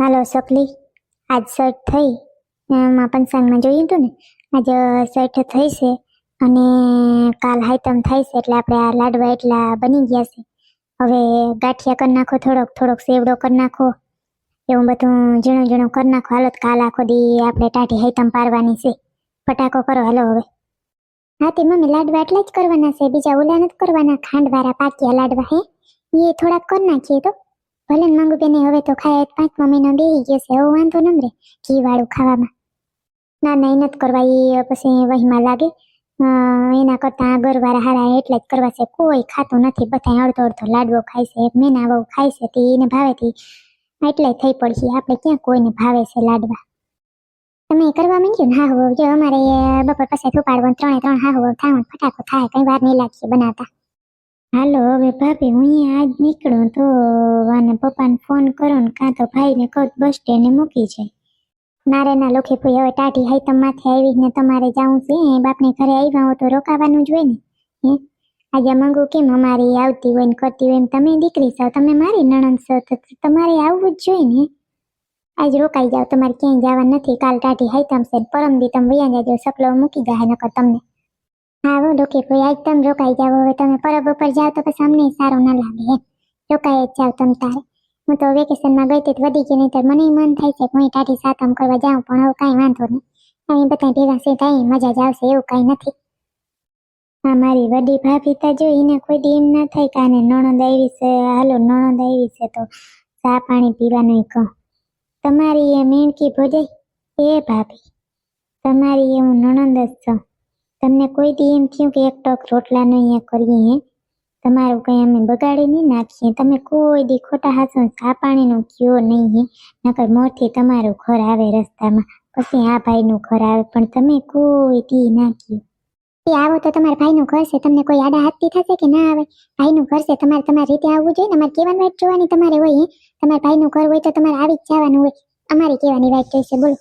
હાલો સકલી આજ સર્ટ થઈ. એમાં પંચાંગમાં જોયું હતું ને? આજે સર્ટ થઈ છે અને કાલ હાઈતમ થાય છે એટલે આપણે આ લાડવા એટલા બની ગયા છે. હવે ગાંઠિયા કરી નાખો, થોડોક થોડોક સેવડો કરી નાખો. એવું બધું ઝીણું ઝીણું કરી નાખો. હાલો કાલ આખો દી આપણે ટાઢી હાઈતમ પારવાની છે. ફટાકો કરો, હાલો હવે. હા, તે મમ્મી, લાડવા એટલા જ કરવાના છે. બીજા ઓલા નથી કરવાના. ખાંડવાળા પાક્યા લાડવા, હે? એ થોડાક કરી નાખીએ તો. ભલે માંગુ બેને, હવે તો ખાય પાંચ મહિનો બેહી ગયો છે હવે વાંધો ન રે ઘી વાળું ખાવામાં. ના ના, એ નથી કરવા એ પછી વહીમાં લાગે. એના કરતાં ગરવાળા હારા એટલા જ કરવા છે, કોઈ ખાતું નથી બધા અડધો અડધો લાડવો ખાય છે, એક મેના બહુ ખાય છે, તે એને ભાવે તે. એટલે થઈ પડશે, આપણે ક્યાં કોઈને ભાવે છે લાડવા? તમે કરવા માંડ્યો ને હા હોવ જો અમારે બપોર પછી થોપાડવાનું ત્રણે ત્રણ હા હોવ થાવ ફટાકો થાય, કઈ વાર નહીં લાગશે બનાવતા. હાલો, હવે ભાભી, હું અહીંયા આજ નીકળું તો અને પપ્પાને ફોન કરો ને કાં તો ભાઈને કહું બસ સ્ટેન્ડે મૂકી છે. મારે ના લોખી ભાઈ હવે ટાઢી માથે આવી ને તમારે જાઉં છે? એ બાપને ઘરે આવ્યા હો તો રોકાવાનું જ હોય ને. હે? આજે મંગુ કેમ અમારી આવતી હોય ને કરતી હોય તમે દીકરી છો, તમે મારી નણંદ છો તો તમારે આવવું જ જોઈએ ને આજ રોકાઈ જાવ તમારે ક્યાંય જવા નથી. કાલ ટાઢી હાઈ તમશે પરમ દી તમે વૈયા જાજો, સકલો મૂકી જાય નકર તમને. હા હો લોખી કોઈ આજ તમે રોકાઈ જાવ હવે તમે પરબ ઉપર જાવ તો પછી અમને સારું ના લાગે એમ. રોકાઈ જ જાવ તમ તારે. હું તો વેકેશનમાં ગઈ હતી વધી ગઈ નહીં તો મને મન થાય છે હું ટાઢી સાતમ કરવા જાઉં, પણ હવે કાંઈ વાંધો નહીં. અહીં બધા ભેગા છે ત્યાં મજા જ આવશે, એવું કાંઈ નથી. હા, મારી વડી ભાભી તા જો એને કોઈ દી એમ ના થાય કાને નણંદ આવી છે, હાલો નણંદ આવી છે તો ચા પાણી પીવાનું કહું. તમારી એ મેણકી ભોજાઈ, એ ભાભી. તમારી એ હું નણંદ જ છું. તમને કોઈ દી એમ થયું કે એક ટક રોટલા અહીંયા કરીએ તમારું કંઈ અમે બગાડી નહીં નાખીએ. તમે કોઈ દી ખોટા હાથો ચા પાણીનું કયો નહીં નકર મોરથી તમારું ઘર આવે રસ્તામાં. પછી આ ભાઈનું ઘર આવે, પણ તમે કોઈ દી નાખ્યું એ આવો તો તમારા ભાઈનું ઘર છે. તમને કોઈ આડા હાથથી થશે કે ના આવે? ભાઈનું ઘર છે. તમારે તમારી રીતે આવવું જોઈએ તમારે કહેવાની વાત જોવાની તમારે હોય, હે? તમારા ભાઈનું ઘર હોય તો તમારે આવી જ જવાનું હોય. અમારી કહેવાની વાત જોઈશે. બોલો.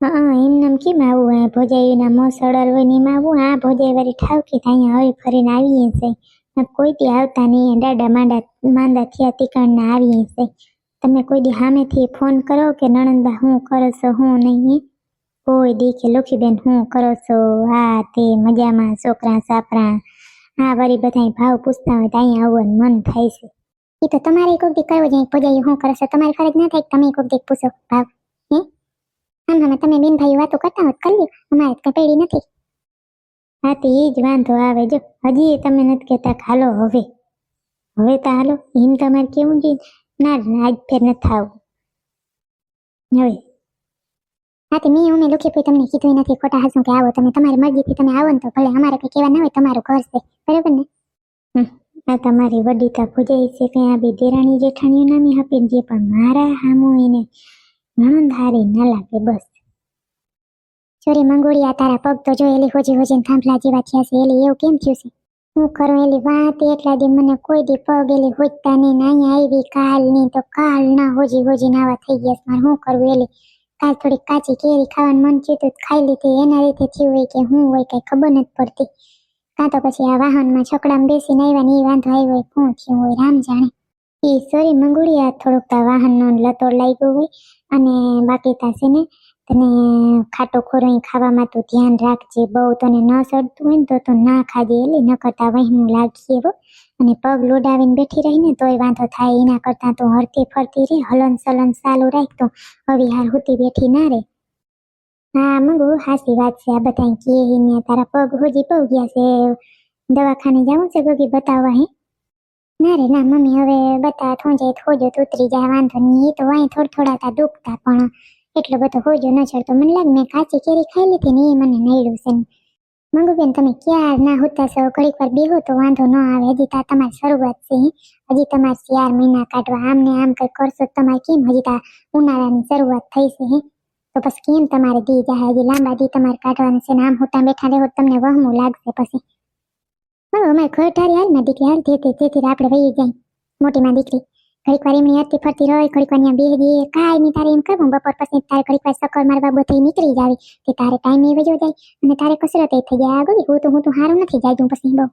હા એમ નામ કેમ આવું? આ ભોજાઈના મો સડલ હોય ને એમ આવું? આ ભોજાઈ વાળી ઠાવકી થાય હળી ફરીને આવીએ છે. કોઈ દી આવતા નહીં ડાડા માંડા, માંદા થયા તીકણના આવીએ છે. તમે કોઈ દી સામેથી ફોન કરો કે નણંદા હું કરો છો, હું નહીં? કોઈ દી કે લોખીબેન, હું કરો છો? હા, તે મજામાં, છોકરા, સાપરા. હા વળી બધા ભાવ પૂછતા હોય તો અહીંયા આવવાનું મન થાય છે. એ તો તમારે કોઈક દી કરવો જોઈએ પજાઈ હું છો? તમારી ફરજ ના થાય તમે કોઈક દી પૂછો, ભાવ. હે આમ તમે બેન વાતો કરતા હોત કરી અમારે કઈ નથી. હા એ જ વાંધો આવે. જો હજી તમે નથી કહેતા હાલો હવે. હવે તો હાલો. એમ તમારે કેવું જોઈએ ના આજ ફેર નથી થવું. હવે. હા મેં અમે લોખી પછી તમને કીધું નથી. ખોટા હાસું કે આવો તમે તમારી મરજીથી તમે આવો ને તો ભલે અમારે કંઈ કહેવા ના હોય તમારું ઘર છે. બરાબર ને? હમ, આ તમારી વડી તો પૂજાઈ છે કે આ બે દેરાણી જેઠાણીઓ નામે આપી જે પણ મારા હામું એને નણંદ હારી ન લાગે, બસ. ચોરી મંગોળિયા તારા પગ તો જો એલી હોજી હોજીને થાંભલા જેવા થયા છે, એલી એવું કેમ થયું છે? હું કરું એલી વાત, એટલા દી મને કોઈ દી પગ એલી હોજતા નહીં અહીંયા આવી કાલની તો કાલ ના હોજી હોજી આવા થઈ ગયા મારે શું કરવું એલી? કાલ થોડી કાચી કેરી ખાવાનું મન થયું તો ખાઈ લીધી. એના રીતે થયું હોય કે હું હોય કઈ ખબર નથી પડતી. કાં તો પછી આ વાહનમાં છકડામાં બેસીને આવ્યા ને એ વાંધો આવ્યો હોય શું થયું હોય રામ જાણે. એ સોરી, મંગુડિયા થોડુંક તા વાહનનો લતોડ લાગ્યો હોય અને બાકી તા ને, તને ખાટો ખોરાઈ ખાવામાં તો ધ્યાન રાખજે. બહુ તને ન સડતું હોય ને તો તું ના ખાજે એટલે ન કરતા વહેમું લાગીએ એવો અને પગ લોડાવીને બેઠી રહીને તોય વાંધો થાય. એના કરતાં તો હરતી ફરતી રે હલન સલન ચાલુ રાખ તો. હવે હાર હુતી બેઠી ના રે હા, મંગુ, હાસી વાત છે. આ બધા કે તારા પગ હોજી પગ ગયા છે. દવાખાને જવું છે ગોગી? બતાવવા હે. ના ના મમ્મી હવે બતા થોંજે, થોજો તો ઉતરી જાય, વાંધો નહીં. તો વાંય થોડા થોડા તા દુખતા પણ. એટલો બધો હોજો ન ચડતો. મને લાગે મેં કાચી કેરી ખાઈ લીધી ને એ મને નડ્યું છે મંગુબેન તમે ક્યાર ના હોતા છો ઘડીક વાર બેહો તો વાંધો ન આવે. હજી તા તમારી શરૂઆત છે. હજી તમારે ચાર મહિના કાઢવા. આમ ને આમ કઈ કરશો તમારે કેમ હજી તા ઉનાળાની શરૂઆત થઈ છે તો પછી કેમ તમારે દી જાય? હજી લાંબા દી તમારે કાઢવાનું છે ને આમ હોતા બેઠા રહેવો તમને વહમું લાગશે પછી. હવે અમારે ઘર હાલમાં દીકરી હાલ તેથી તેથી આપણે વહી જાય. મોટી માં દીકરી. ઘડીક વાર એમની હરતી ફરતી રહે, ઘડીક વાર બે દે કાંઈ નહીં, તારે એમ કરવું, બપોર પછી તારે ઘડીક વાર સકર મારવા બધી નીકળી જાવી. કે તારે ટાઈમ એ વયો જાય, અને તારે કસરત થઈ જાય. આગળ હું તો હું તો હારું નથી જાય પછી બહુ.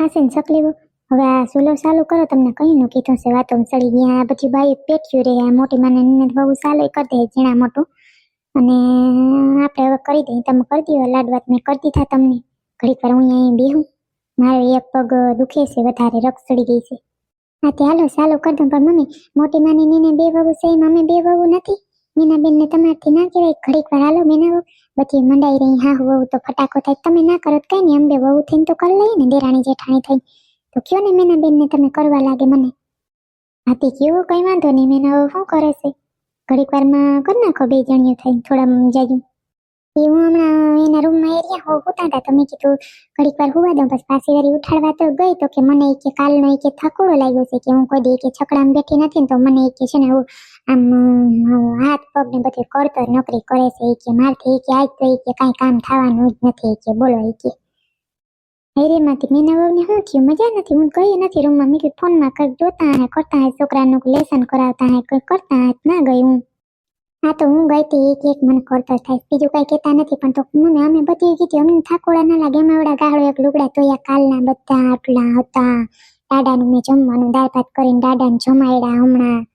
હાસે ને સકલેવું હવે આ સુલો ચાલુ કરો, તમને કહીનું કીધું છે, વાતો સડી ગયા, આ બધી બાઈ પેટ્યું રે મોટી માને નિનદ બહુ ચાલુ કરી દે જીણા મોટું. અને આપણે હવે કરી દઈએ, તમે કરી દો લાડવાત મેં કરી દીધા તમને. ઘડીક વાર હું અહીંયા બેહું. મારો એક પગ દુખે છે, વધારે રક્ત ચડી ગઈ છે. હા તે હાલો ચાલો કરી પણ મમ્મી, મોટી માની નીને બે વહુ છે, એમ અમે બે વહુ નથી. મીનાબેન ને તમારથી ના કહેવાય, ઘડીક વાર હાલો મેના બધી મંડાઈ રહી હા વહુ તો ફટાકો થાય, તમે ના કરો તો કઈ નહીં અંબે વહુ થઈને તો કરી લઈએ ને, દેરાણી જેઠાણી થઈ તો કયો ને મેના બેન ને તમે કરવા લાગે મને? હાથી કેવું કઈ વાંધો નહીં મેના શું કરે છે? ઘડીક વારમાં કરી નાખો બે જણીઓ થઈ થોડા જાજુ એ હું હમણાં એના રૂમમાં એરિયા હોતા હતા. તો મેં કીધું ઘડીક વાર હોવા દઉં પછી પાછી વારી ઉઠાડવા તો ગઈ તો કે મને કે કાલનો કે થકોડો લાગ્યો છે કે હું કોઈ દે કે છકડામાં બેઠી નથી ને તો મને કે છે ને હું આમ હાથ પગ ને બધું કરતો નોકરી કરે છે કે, મારથી કે આજ તો કે કાંઈ કામ થવાનું જ નથી કે, બોલો કે. હેરેમાંથી મીના વહુને શું થયું? મજા નથી, હું ગઈ નથી રૂમમાં. મેં ફોનમાં કંઈક જોતા હે, કરતા હે, છોકરાનું લેસન કરાવતા હે કંઈક કરતા હે, ના ગઈ હું. હા, તો હું ગઈ હતી એક એક મને કરતો થાય. બીજું કઈ કહેતા નથી, પણ તો મને, અમે બધી કીધી, અમને થાકોડા ના લાગે, એમાં એવડા ગાળો એક લુગડા તોયા કાલના બધા આટલા હતા. દાદાનું મેં જમવાનું, દાળ ભાત કરીને દાદાને જમાડ્યા હમણાં.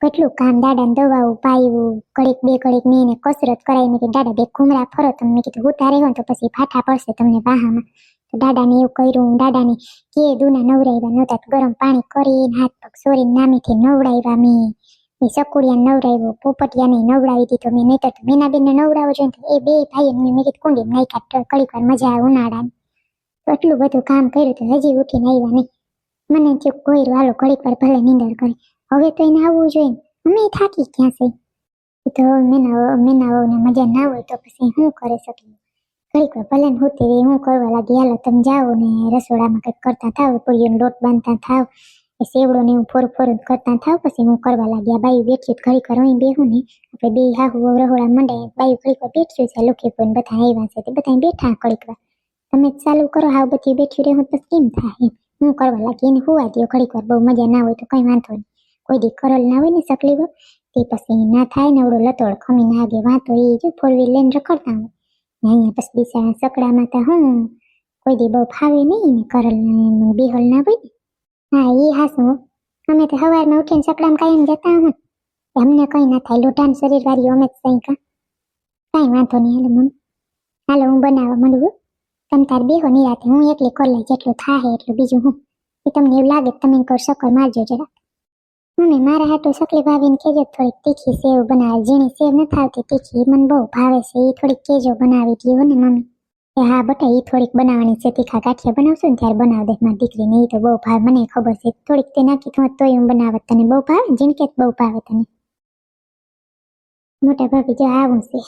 કેટલું કામ દાદાને દવાવું પાયું કડીક બે કડીક મેં એને કસરત કરાવી, મેં દાદા, બે ઘૂમરા ફરો તમે. મેં કીધું ઉતારે હોય તો પછી ફાટા પડશે તમને વાહામાં. તો દાદાને એવું કર્યું દાદાને કે દૂના નવરાવ્યા નહોતા ગરમ પાણી કરીને હાથ પગ સોરીને નામેથી નવડાવ્યા મેં. એ સકુડિયાને નવડાવ્યો પોપટિયાને નવડાવી દીધો મેં નહીં તો મીનાબેનને નવડાવો જોઈએ એ બે ભાઈ મેં મેં કીધું કુંડી નાખ્યા કડીક વાર મજા આવે ઉનાળાની. તો એટલું બધું કામ કર્યું તો હજી ઉઠીને આવ્યા નહીં. મને થયું, કોઈ વાલો ઘડીક વાર ભલે નીંદર કરે. હવે તો એને આવવું જોઈએ. અમે થાકી ક્યાં છે તો મેના મેના ને મજા ના હોય તો પછી હું કરી શકીએ? ઘડીક વાર ભલે હોતી હું કરવા લાગી? હાલો, તમે જાઓ ને રસોડામાં કંઈક કરતા થાવ, પૂરીઓનો લોટ બાંધતા થાવ. સેવડો ને હું ફોર ફોર કરતા થાવ પછી હું કરવા લાગ્યા બાયું બેઠી ઘડી ઘર બેહું ને આપણે બે હાહુ રહોળા મંડાય બાયું ઘડીક બેઠ્યું છે લોકે કોઈ બધા આવ્યા છે તે બધા બેઠા ઘડીક વાર. તમે ચાલુ કરો હાવ બધી બેઠી રહે તો કેમ થાય હું કરવા લાગી એને હુવા દો ઘડીક વાર બહુ મજા ના હોય તો કઈ વાંધો નહીં. કોઈ દી કરલ ના હોય ને સકલી વહુ, તે પછી ના થાય ને એવડો લતોડ ખમી ના આગે વાંધો એ જો ફોર વ્હીલ લઈને રખડતા હોય. ને અહીંયા પછી બિચારા સકડામાં તો હું કોઈ દી બહુ ફાવે નહીં ને કરલ બેહલ ના હોય ને હા એ હાસું. અમે તો સવારમાં ઉઠીને સકડામાં કાયમ જતા હું અમને કઈ ના થાય, લોઢાન શરીર વાળી અમે જ કઈ કા કાંઈ વાંધો નહીં, હાલો મમ્મી. હાલો, હું બનાવવા માંડું. તમ તાર બેહો નિરાતે હું એકલી કરી લઈ જેટલું થાય એટલું બીજું હું. એ તમને એવું લાગે તમે કહો સકર મારજો જરા મમ્મી, મારા હાટુ સકલી ભાવીને કહેજો થોડીક તીખી સેવ બનાવે. ઝીણી સેવ નથી આવતી, તીખી મને બહુ ભાવે છે એ થોડીક કેજો બનાવી હો ને મમ્મી. હા બટા એ થોડીક બનાવવાની છે તીખા ગાંઠિયા બનાવશું ને ત્યારે બનાવ દે મારી દીકરીને. એ તો બહુ ભાવે. મને ખબર છે. થોડીક તે નાખી તો તોય હું બનાવત તને. બહુ ભાવે જીણકે બહુ ભાવે તને. મોટા ભાભી જો આવું છે.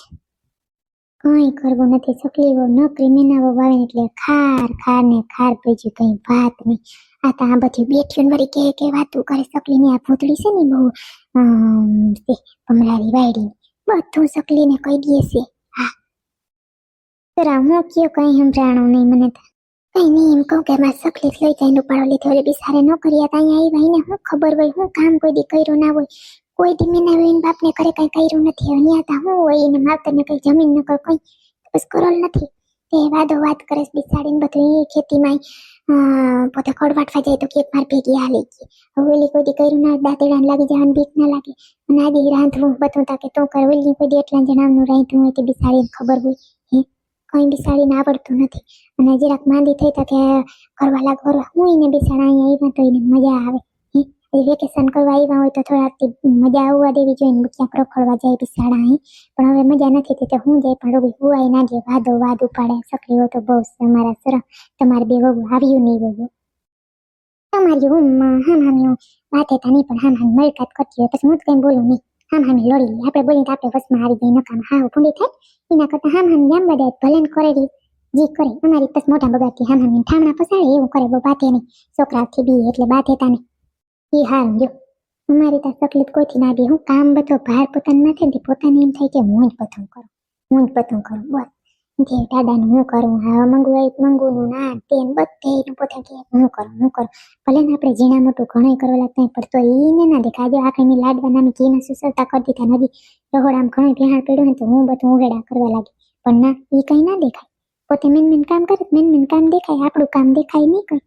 કઈ કરવું નથી. સકલી વહુ નોકરી મેનાવો વાવે એટલે ખાર ખાર ને ખાર ભેજ્યું કઈ વાત નહીં. આ તો આ બધી બેઠીઓ વળી કે કે વાતું કરે. સકલી આ ભૂતળી છે ને બહુ ભમરારી વાયડી. બધું સકલીને કહી દઈએ છે. હું કયો કઈ સંભળાણું નહીં મને તો કઈ નહીં એમ કહું કે મારે સકલી લઈ જાય ઉપાડો લીધો એટલે બિસારે નોકરી હતા અહીંયા આવી એને હું ખબર હોય હું કામ કોઈ દી કર્યું ના હોય કોઈ દી મેં એને બાપને કરે કઈ કર્યું નથી અહીંયા તા હું હોય એને માવતરને કઈ જમીન ન કર કઈ બસ કરોલ નથી તે વાદો વાત કરે બિસાડીને બધું એ ખેતીમાં પોતે ખોડવાટવા જાય તો કેક માર ભેગી હાલી ગઈ હવે ઓલી કોઈ દી કર્યું ના દાંતેડાને લાગી જવાનું બીક ના લાગે અને આદી રાંધવું બધું તા કે તું કર ઓલી કોઈ દી એટલા જણાવનું રાંધવું હોય તે બિસાડીને ખબર હોય હે કઈ બિસાડીને આવડતું નથી. અને જરાક માંદી થઈ તો કે કરવા લાગ હું એને બિસાડા અહીંયા આવ્યા તો એને મજા આવે. વેકેશન કરવા આવ્યા હોય તો થોડાક મજા આવવા દેવી જોઈએ ક્યાંક રખડવા જાય બિસાડા અહીં. પણ હવે મજા નથી થતી હું જાય, પણ રોબી હુવાય ના જાય વાદો વાદ ઉપાડે. સકલીઓ તો બહુ તમારા સરસ. સર તમારે બે વગું આવ્યું નહીં વહુ તમારી હું હા મામી વાતે તા નહીં, પણ હા મામી મળકાત કરતી હોય, પછી હું જ કઈ બોલું નહીં. હામ હામી લડી આપણે બોલીને આપણે વસમાં આવી જઈએ, નકામ હા ભૂંડી થાય. એના કરતા હામ હામી જામ બધા ભલે ને કરે રી જી કરે, અમારી બસ મોટા બગાડતી હામ હામી ઠામણા પસાડે, એવું કરે, બહુ બાતે નહીં. છોકરાથી બી એટલે બાતે તા નહીં એ હાલ જો, અમારી ત્યાં તકલીફ કોઈથી ના બી, હું કામ બધો ભાર પોતાના માથે પોતાને એમ થાય કે હું જ પતંગ કરું, હું જ પતંગ કરું, બસ. જે દાદાનું હું કરું, હા મંગવું હોય મંગવું નું ના તેન બધે એનું પોતે કે હું કરું હું કરું. ભલે ને આપણે ઝીણા મોટું ઘણું કરવા લાગતા પણ તો એને ના દેખાય. જો આખી મેં લાડવા નામે ઘીમાં સુસરતા કરી દીધા નદી રહોડામાં ઘણું ભેહાણ પડ્યું ને તો હું બધું ઉગેડા કરવા લાગી. પણ ના એ કઈ ના દેખાય. પોતે મેન મેન કામ કરે, મેન મેન કામ દેખાય, આપણું કામ દેખાય નહીં કઈ.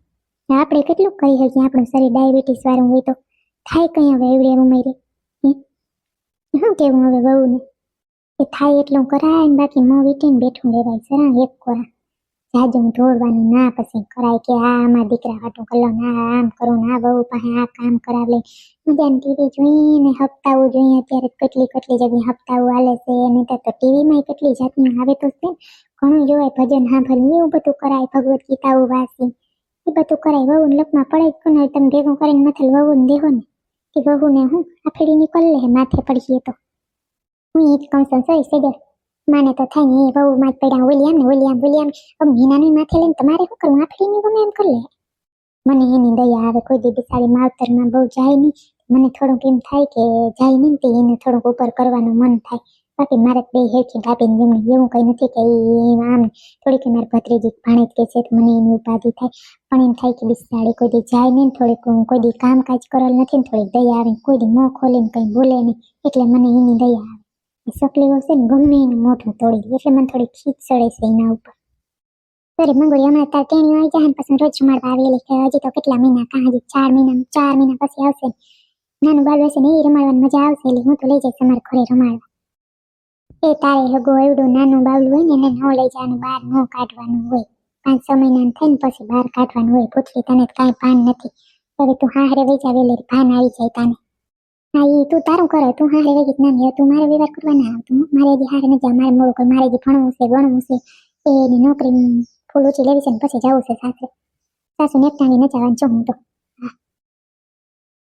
આપણે કેટલું કહી શકીએ, આપણું શરીર ડાયાબિટીસ વાળું હોય તો. થાય કઈ હવે, એવડે ઉંમરે. હે? કેવું હવે વહુને? થાય એટલું કરાય ને બાકી મોં વીટીને બેઠું રહેવાય સરા એક કોરા જાજુ ઢોળવાનું ના પછી કરાય કે આ આમાં દીકરા હાટું કલો ના આમ કરો ના બહુ પાસે આ કામ કરાવે. મજાની ટીવી જોઈને હપ્તાઓ જોઈએ, અત્યારે કેટલી કેટલી જગ્યાએ હપ્તાઓ હાલે છે અને તો ટીવીમાં કેટલી જાતની આવે તો છે. ને. ઘણું જોવાય ભજન સાંભળવું એવું બધું કરાય ભગવત ગીતાઓ વાંચી એ બધું કરાય વહુ લપમાં પડે જ કોને, તમે ભેગું કરીને મથલ વહુને દેહો ને કે વહુને હું આફેડી નીકળ લે માથે પડીએ તો. હું એ જ છું સહી સેજર તો થાય ને બહુ માં પડ્યા વિલિયમ ને વિલિયમ વિલિયમ મીનાની માથે લઈને તમારે શું કરવું આફડી ની ગમે એમ કરી લે મને એની દયા આવે કોઈ દી બિચારી માવતરમાં બહુ જાય નહીં મને થોડુંક એમ થાય કે જાય નહીં તે એને થોડુંક ઉપર કરવાનું મન થાય બાકી મારે બે હેઠી ડાબીને જમણી એવું કઈ નથી કે આમ થોડીક મારી ભત્રીજી ભાણેજ કે છે મને એની ઉપાધિ થાય પણ એમ થાય કે બિચારી કોઈ દી જાય નહીં થોડીક કોઈ દી કામકાજ કરેલ નથી ને થોડીક દયા આવે કોઈ દી મોં ખોલીને કઈ બોલે નહીં એટલે મને એની દયા આવે સકલીઓ છે ને ગમે એનું મોઢું તોડી એટલે મને થોડી ખીચ ચડે છે એના ઉપર. અરે મંગોળી હમણાં તાર ટેણીઓ આવી જાય પછી રોજ જમાડવા આવેલી કે હજી તો કેટલા મહિના કાં, હજી ચાર મહિના ચાર મહિના પછી આવશે. નાનું બાળ હશે ને, એ રમાડવાની મજા આવશે. એટલે હું તો લઈ જઈશ તમારે ઘરે રમાડવા. એ તારે હગો એવડું નાનું બાવલું હોય ને, એને ન લઈ જવાનું, બહાર ન કાઢવાનું હોય. પાંચ છ મહિના થાય ને, પછી બહાર કાઢવાનું હોય. પૂછલી તને કાંઈ ભાન નથી. હવે તું હારે વેચાવેલી ભાન આવી જાય તને. હા એ તું તારું કરે, તું હારે વહી ગઈ નાની તું મારે વ્યવહાર કરવા ના આવતું મારે જે હારે જા મારે મોડું કર, મારે જે ભણવું છે, ગણવું છે, એની નોકરી ફૂલ ઊંચી લેવી છે ને પછી જવું છે સાસરે સાસુ ને એકટાણી ન જવાનું છું હું તો